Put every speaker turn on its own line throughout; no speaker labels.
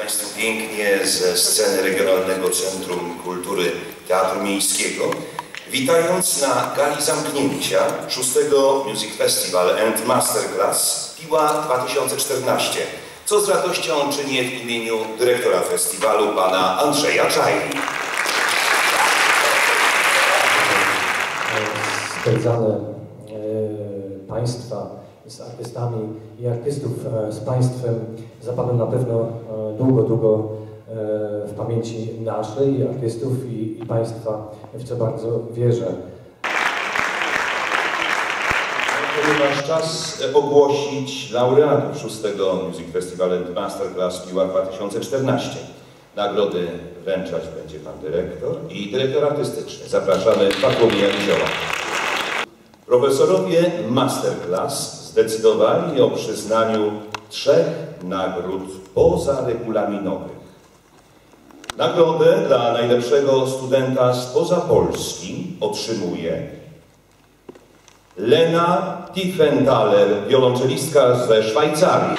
Państwu pięknie ze sceny Regionalnego Centrum Kultury Teatru Miejskiego, witając na gali zamknięcia szóstego Music Festival and Masterclass Piła 2014, co z radością czynię w imieniu dyrektora festiwalu, pana Andrzeja Czajli.
spędzane państwa z artystami i artystów e, z państwem zapadną na pewno e, długo, długo e, w pamięci naszej, artystów i, i państwa, w co bardzo wierzę.
Ponieważ czas ogłosić laureatów szóstego Music Festival Masterclass Piła 2014. Nagrody wręczać będzie pan dyrektor i dyrektor artystyczny. Zapraszamy Bartłomieja Nizioła. Profesorowie Masterclass zdecydowali o przyznaniu trzech nagród pozaregulaminowych. Nagrodę dla najlepszego studenta spoza Polski otrzymuje Lena Tiefenthaler, wiolonczelistka ze Szwajcarii.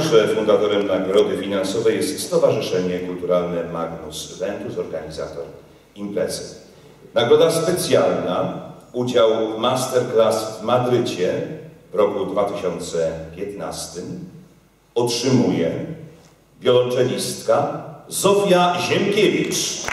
Dodam, że fundatorem nagrody finansowej jest Stowarzyszenie Kulturalne Magnus Ventus, organizator imprezy. Nagroda specjalna, udział w masterclass w Madrycie w roku 2015 otrzymuje wiolonczelistka Zofia Ziemkiewicz.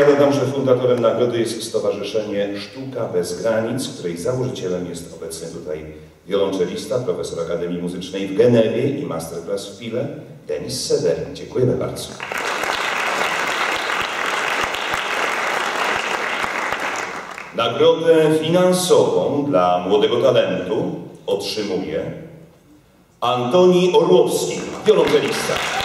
Ja dodam, że fundatorem nagrody jest Stowarzyszenie Sztuka Bez Granic, której założycielem jest obecny tutaj wiolonczelista, profesor Akademii Muzycznej w Genewie i masterclass w Pile, Denis Severin. Dziękujemy bardzo. Nagrodę finansową dla młodego talentu otrzymuje Antoni Orłowski, wiolonczelista.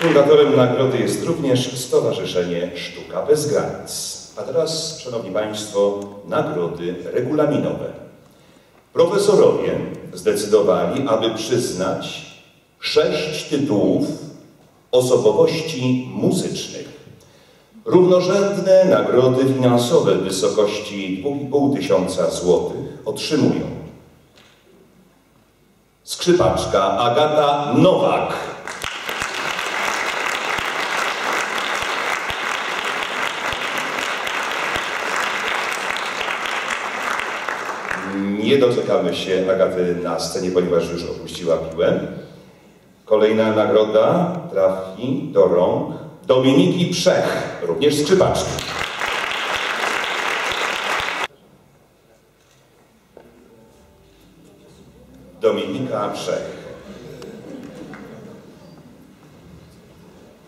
Fundatorem nagrody jest również Stowarzyszenie Sztuka Bez Granic. A teraz, Szanowni Państwo, nagrody regulaminowe. Profesorowie zdecydowali, aby przyznać sześć tytułów osobowości muzycznych. Równorzędne nagrody finansowe w wysokości 2,5 tysiąca złotych otrzymują skrzypaczka Agata Nowak, Nie doczekamy się Agaty na scenie, ponieważ już opuściła piłę. Kolejna nagroda trafi do rąk Dominiki Przech, również skrzypaczki. Dominika Przech.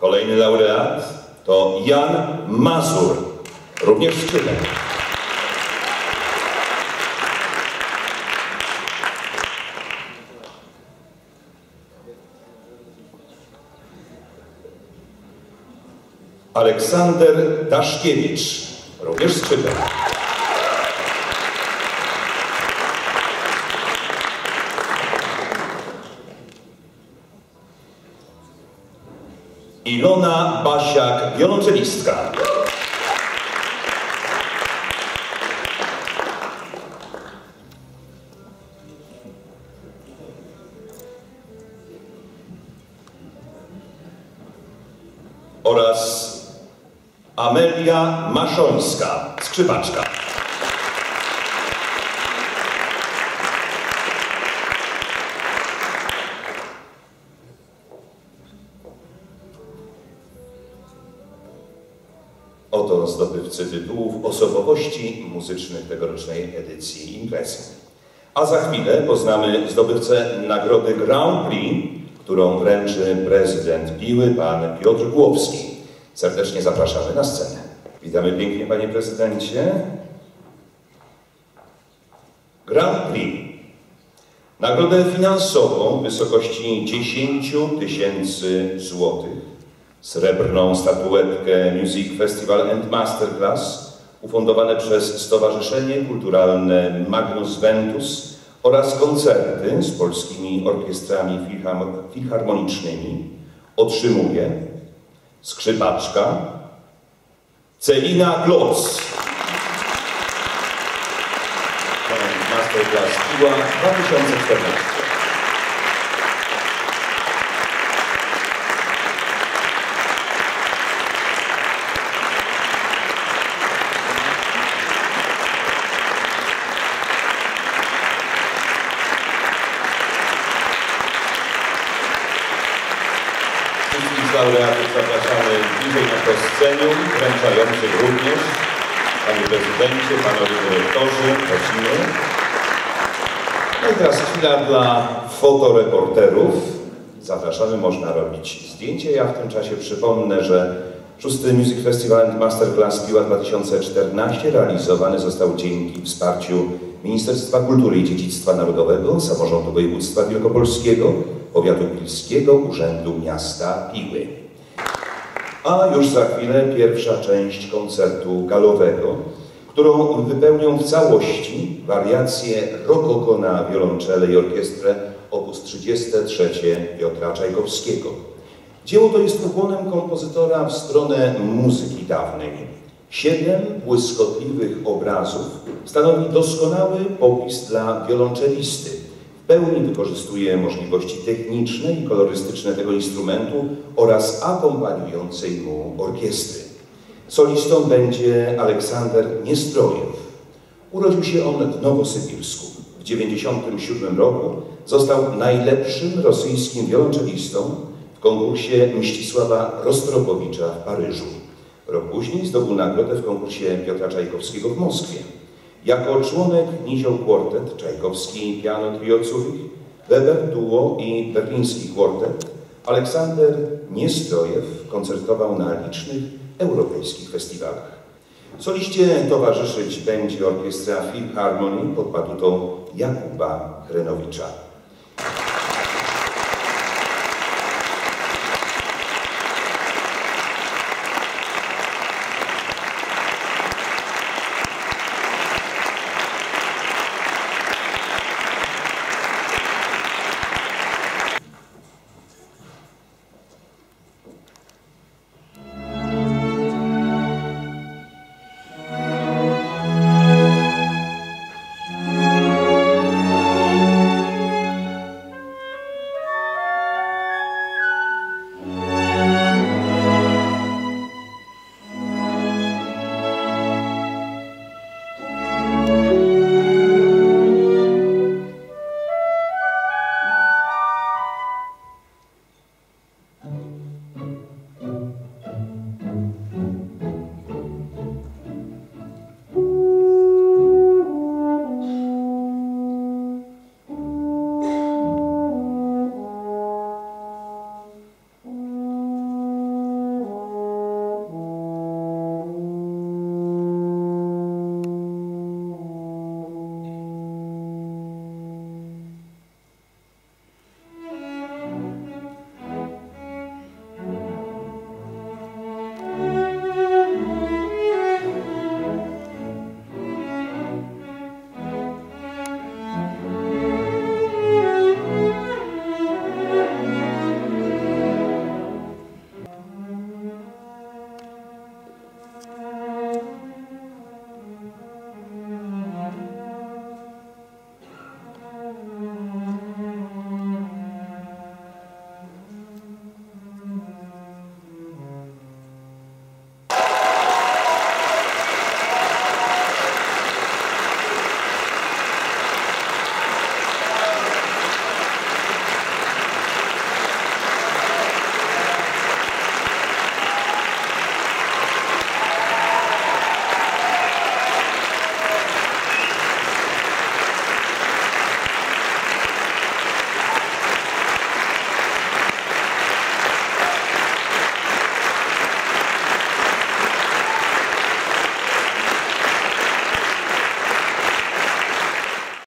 Kolejny laureat to Jan Mazur, również skrzypek. Aleksander Daszkiewicz, również skrzypek. Ilona Basiak, wiolonczelistka. oraz Amelia Maszońska, skrzypaczka. Oto zdobywcy tytułów osobowości muzycznych tegorocznej edycji imprezy. A za chwilę poznamy zdobywcę nagrody Grand Prix, którą wręczy prezydent Piły, pan Piotr Głowski. Serdecznie zapraszamy na scenę. Witamy pięknie, panie prezydencie. Grand Prix. Nagrodę finansową w wysokości 10 tysięcy złotych, srebrną statuetkę Music Festival and Masterclass ufundowane przez Stowarzyszenie Kulturalne Magnus Ventus oraz koncerty z polskimi orkiestrami filharmonicznymi otrzymuje skrzypaczka Celina Kloc. Masterclass Piła 2014. Wszystkich laureatów zapraszamy bliżej na to scenium, wręczających również. Panie prezydencie, panowie dyrektorzy, prosimy. No i teraz chwila dla fotoreporterów. Zapraszamy, można robić zdjęcie. Ja w tym czasie przypomnę, że szósty Music Festival Masterclass Piła 2014 realizowany został dzięki wsparciu Ministerstwa Kultury i Dziedzictwa Narodowego, Samorządu Województwa Wielkopolskiego, Powiatu Pilskiego, Urzędu Miasta Piły. A już za chwilę pierwsza część koncertu galowego, którą wypełnią w całości wariacje rokoko na wiolonczele i orkiestrę op. 33 Piotra Czajkowskiego. Dzieło to jest ukłonem kompozytora w stronę muzyki dawnej. Siedem błyskotliwych obrazów stanowi doskonały popis dla wiolonczelisty. Pełni wykorzystuje możliwości techniczne i kolorystyczne tego instrumentu oraz akompaniującej mu orkiestry. Solistą będzie Aleksander Niestrojew. Urodził się on w Nowosybirsku. W 1997 roku został najlepszym rosyjskim wiolonczelistą w konkursie Mścisława Rostropowicza w Paryżu. Rok później zdobył nagrodę w konkursie Piotra Czajkowskiego w Moskwie. Jako członek Nizioł Quartet, Czajkowski Piano Trio Weber Duo i Berliński Quartet, Aleksander Niestrojew koncertował na licznych europejskich festiwalach. Soliście towarzyszyć będzie orkiestra Philharmonii pod batutą Jakuba Hrenowicza.